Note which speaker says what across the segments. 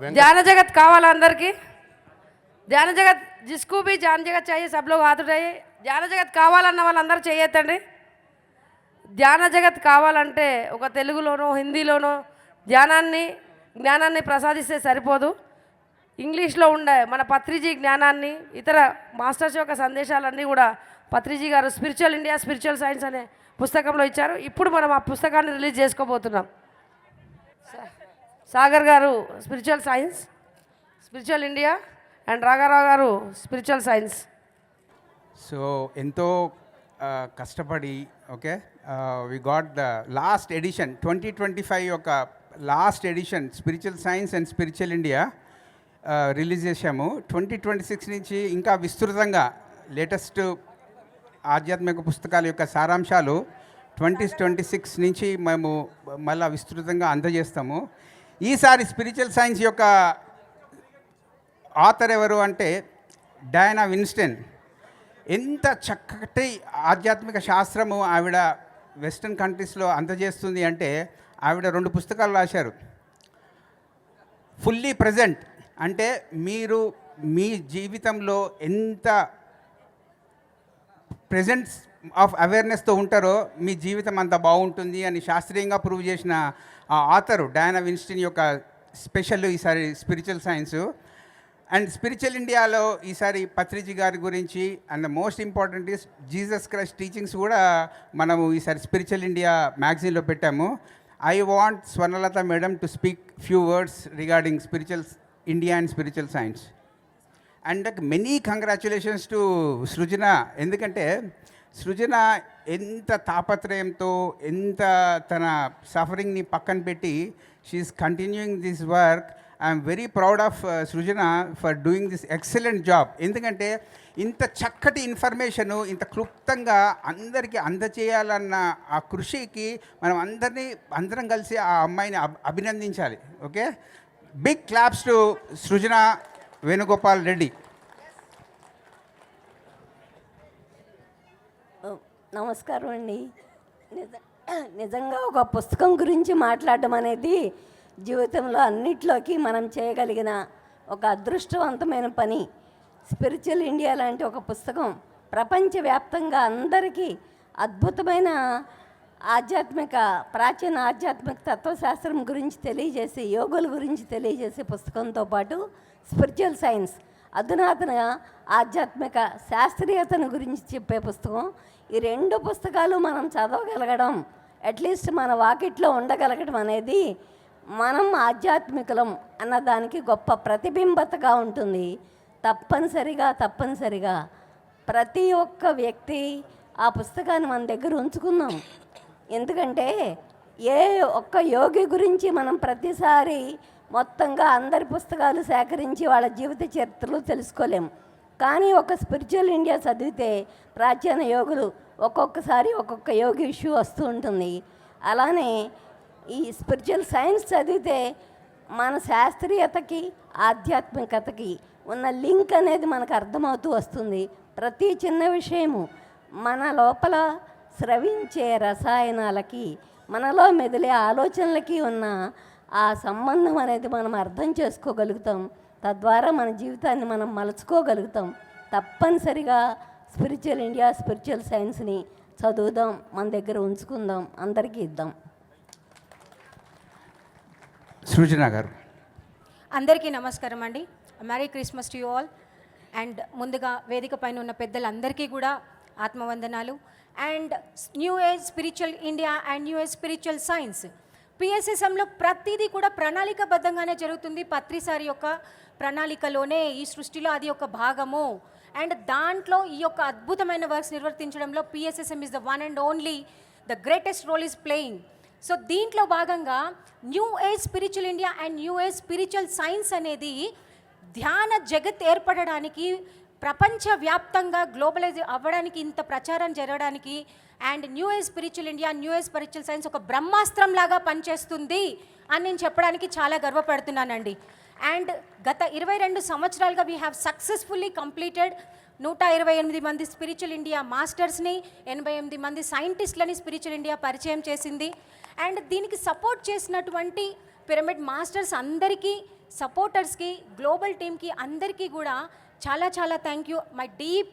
Speaker 1: వెంకట-
Speaker 2: ध्यान जगत కావాలా అందరికి ధ్యాన జగత్ జిస్కు బి ధ్యాన జగత్ चाहिए सब लोग हाथ उठाइए ధ్యాన జగత్ కావాలన్న వాళ్ళందరూ చేయొద్దండి ధ్యాన జగత్ కావాలంటే ఒక తెలుగులోనో హిందీలోనో ధ్యానాన్ని జ్ఞానాన్ని ప్రసాదిస్తే సరిపోదు ఇంగ్లీష్లో ఉండే మన పత్రిజీ జ్ఞానాన్ని ఇతర మాస్టర్స్ యొక్క సందేశాలన్నీ కూడా పత్రిజీ గారు స్పిరిచువల్ ఇండియా స్పిరిచువల్ సైన్స్ అనే పుస్తకంలో ఇచ్చారు ఇప్పుడు మనం ఆ పుస్తకాన్ని రిలీజ్ చేసుకోబోతున్నాం Sagar garu spiritual science spiritual India and రాఘారావు garu spiritual science
Speaker 3: so ఎంతో కష్టపడి okay we got the last edition twenty twenty five యొక్క last edition spiritual science and spiritual India release చేశాము. ట్వంటీ ట్వంటీ సిక్స్ నుంచి ఇంకా విస్తృతంగా latest ఆధ్యాత్మిక పుస్తకాల యొక్క సారాంశాలు ట్వంటీ ట్వంటీ సిక్స్ నుంచి మేము మళ్ళీ విస్తృతంగా అందజేస్తాము. ఈసారి స్పిరిచువల్ సైన్స్ యొక్క ఆథర్ ఎవరు అంటే డయానా విన్స్టన్. ఎంత చక్కటి ఆధ్యాత్మిక శాస్త్రము ఆవిడ వెస్ట్రన్ కంట్రీస్లో అందజేస్తుంది అంటే ఆవిడ రెండు పుస్తకాలు రాశారు. ఫుల్లీ ప్రజెంట్ అంటే మీరు మీ జీవితంలో ఎంత ప్రెజెన్స్ ఆఫ్ అవేర్నెస్తో ఉంటారో మీ జీవితం అంత బాగుంటుంది అని శాస్త్రీయంగా ప్రూవ్ చేసిన ఆ ఆథరు డయానా విన్స్టిన్ యొక్క స్పెషల్ ఈసారి స్పిరిచువల్ సైన్స్ అండ్ స్పిరిచువల్ ఇండియాలో ఈసారి పత్రిజీ గారి గురించి and the most important is Jesus Christ teachings కూడా మనము ఈసారి స్పిరిచువల్ ఇండియా మ్యాగజైన్లో పెట్టాము. I want Swarnalatha madam to speak few words regarding spiritual India and spiritual science and many congratulations to Srujana ఎందుకంటే సృజన ఎంత తాపత్రయంతో ఎంత తన సఫరింగ్ని పక్కన పెట్టి she is continuing this work I'm very proud of Srujana for doing this excellent job ఎందుకంటే ఇంత చక్కటి ఇన్ఫర్మేషను ఇంత క్లుప్తంగా అందరికీ అందచేయాలన్న ఆ కృషికి మనం అందరినీ అందరం కలిసి ఆ అమ్మాయిని అభినందించాలి. Okay? Big claps to Srujana Venugopal Reddy.
Speaker 4: నమస్కారం అండి. నిజంగా ఒక పుస్తకం గురించి మాట్లాడడం అనేది జీవితంలో అన్నిట్లోకి మనం చేయగలిగిన ఒక అదృష్టవంతమైన పని. స్పిరిచువల్ ఇండియా లాంటి ఒక పుస్తకం. ప్రపంచవ్యాప్తంగా అందరికీ అద్భుతమైన ఆధ్యాత్మిక ప్రాచీన ఆధ్యాత్మిక తత్వశాస్త్రం గురించి తెలియజేసే యోగుల గురించి తెలియజేసే పుస్తకంతో పాటు స్పిరిచువల్ సైన్స్ అధునాతన ఆధ్యాత్మిక శాస్త్రీయతను గురించి చెప్పే పుస్తకం. ఈ రెండు పుస్తకాలు మనం చదవగలగడం అట్లీస్ట్ మన వాకిట్లో ఉండగలగడం అనేది మనం ఆధ్యాత్మికులం అన్న దానికి గొప్ప ప్రతిబింబతగా ఉంటుంది. తప్పనిసరిగా తప్పనిసరిగా ప్రతి ఒక్క వ్యక్తి ఆ పుస్తకాన్ని మన దగ్గర ఉంచుకుందాం. ఎందుకంటే ఏ ఒక్క యోగి గురించి మనం ప్రతిసారి మొత్తంగా అందరి పుస్తకాలు సేకరించి వాళ్ళ జీవిత చరిత్రలు తెలుసుకోలేం. కానీ ఒక స్పిరిచువల్ ఇండియా చదివితే ప్రాచీన యోగులు ఒక్కొక్కసారి ఒక్కొక్క యోగి ఇష్యూ వస్తూ ఉంటుంది. అలానే ఈ స్పిరిచువల్ సైన్స్ చదివితే మన శాస్త్రీయతకి ఆధ్యాత్మికతకి ఉన్న లింక్ అనేది మనకు అర్థమవుతూ వస్తుంది. ప్రతి చిన్న విషయము మన లోపల స్రవించే రసాయనాలకి మనలో మెదిలే ఆలోచనలకి ఉన్న ఆ సంబంధం అనేది మనం అర్థం చేసుకోగలుగుతాం. తద్వారా మన జీవితాన్ని మనం మలుచుకోగలుగుతాం. తప్పనిసరిగా స్పిరిచువల్ ఇండియా స్పిరిచువల్ సైన్స్ని చదువుదాం మన దగ్గర ఉంచుకుందాం అందరికీ ఇద్దాం.
Speaker 3: సృజన గారు.
Speaker 5: అందరికీ నమస్కారం అండి. Merry Christmas to you all and ముందుగా వేదిక పైన ఉన్న పెద్దలందరికీ కూడా ఆత్మవందనాలు. And new age spiritual India and new age spiritual science పిఎస్ఎస్ఎంలో ప్రతిదీ కూడా ప్రణాళికబద్ధంగానే జరుగుతుంది పత్రిసారి యొక్క ప్రణాళికలోనే ఈ సృష్టిలో అది ఒక భాగము. అండ్ దాంట్లో ఈ యొక్క అద్భుతమైన works నిర్వర్తించడంలో PSSM is the one and only the greatest role is playing so దీంట్లో భాగంగా new age spiritual India and new age spiritual science అనేది ధ్యాన జగత్ ఏర్పడడానికి ప్రపంచవ్యాప్తంగా గ్లోబలైజ్ అవ్వడానికి ఇంత ప్రచారం జరగడానికి and new age spiritual India new age spiritual science ఒక బ్రహ్మాస్త్రం లాగా పనిచేస్తుంది అని నేను చెప్పడానికి చాలా గర్వపడుతున్నానండి. అండ్ గత ఇరవై రెండు సంవత్సరాలుగా వీ హ్యావ్ సక్సెస్ఫుల్లీ కంప్లీటెడ్ నూట ఇరవై ఎనిమిది మంది స్పిరిచువల్ ఇండియా మాస్టర్స్ని ఎనభై ఎనిమిది మంది సైంటిస్టులని స్పిరిచువల్ ఇండియా పరిచయం చేసింది. అండ్ దీనికి సపోర్ట్ చేసినటువంటి పిరమిడ్ మాస్టర్స్ అందరికీ సపోర్టర్స్కి గ్లోబల్ టీమ్కి అందరికీ కూడా చాలా చాలా thank you my deep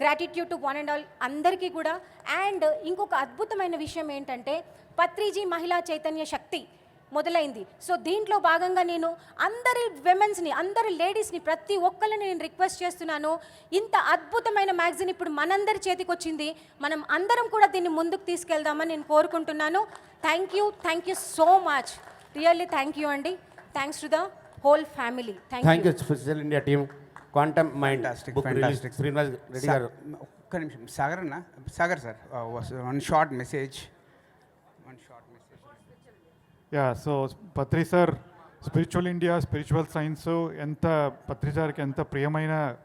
Speaker 5: gratitude to one and all అందరికీ కూడా. అండ్ ఇంకొక అద్భుతమైన విషయం ఏంటంటే పత్రిజీ మహిళా చైతన్య శక్తి మొదలైంది. సో దీంట్లో భాగంగా నేను అందరి విమెన్స్ని అందరి లేడీస్ని ప్రతి ఒక్కరిని నేను రిక్వెస్ట్ చేస్తున్నాను. ఇంత అద్భుతమైన మ్యాగజైన్ ఇప్పుడు మనందరి చేతికి వచ్చింది. మనం అందరం కూడా దీన్ని ముందుకు తీసుకెళ్దామని నేను కోరుకుంటున్నాను. Thank you thank you so much really thank you అండి. Thanks to the
Speaker 1: whole
Speaker 5: family
Speaker 1: thank you you special India team
Speaker 3: quantum
Speaker 1: mind book
Speaker 3: release.
Speaker 1: Srinivas Reddy
Speaker 3: సా-
Speaker 1: గారు.
Speaker 3: ఒక్క నిమిషం. సాగర్ అన్న? Sagar sir. One short message one short message
Speaker 6: yeah so Patri sir spiritual India spiritual science ఎంత పత్రి సార్కి ఎంత ప్రియమైన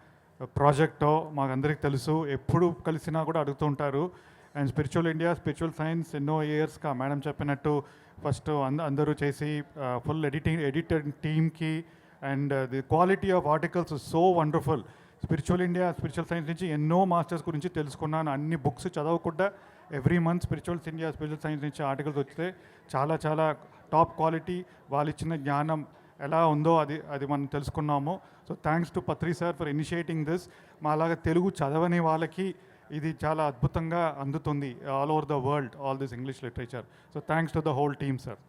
Speaker 6: ప్రాజెక్టో మాకందరికి తెలుసు. ఎప్పుడు కలిసినా కూడా అడుగుతుంటారు and spiritual India spiritual science ఎన్నో ఇయర్స్గా మేడం చెప్పినట్టు ఫస్ట్ అంద అందరూ చేసి ఫుల్ ఎడిటింగ్ ఎడిటెడ్ టీమ్కి and the quality of articles so wonderful spiritual India spiritual science నుంచి ఎన్నో మాస్టర్స్ గురించి తెలుసుకున్నాను. అన్ని బుక్స్ చదవకుండా every month spiritual India spiritual science నుంచి ఆర్టికల్స్ వస్తే చాలా చాలా టాప్ క్వాలిటీ వాళ్ళు ఇచ్చిన జ్ఞానం ఎలా ఉందో అది అది మనం తెలుసుకున్నాము. So thanks to Patri sir for initiating this మాలాగా తెలుగు చదవని వాళ్ళకి ఇది చాలా అద్భుతంగా అందుతుంది all over the world all this English literature so thanks to the whole team sir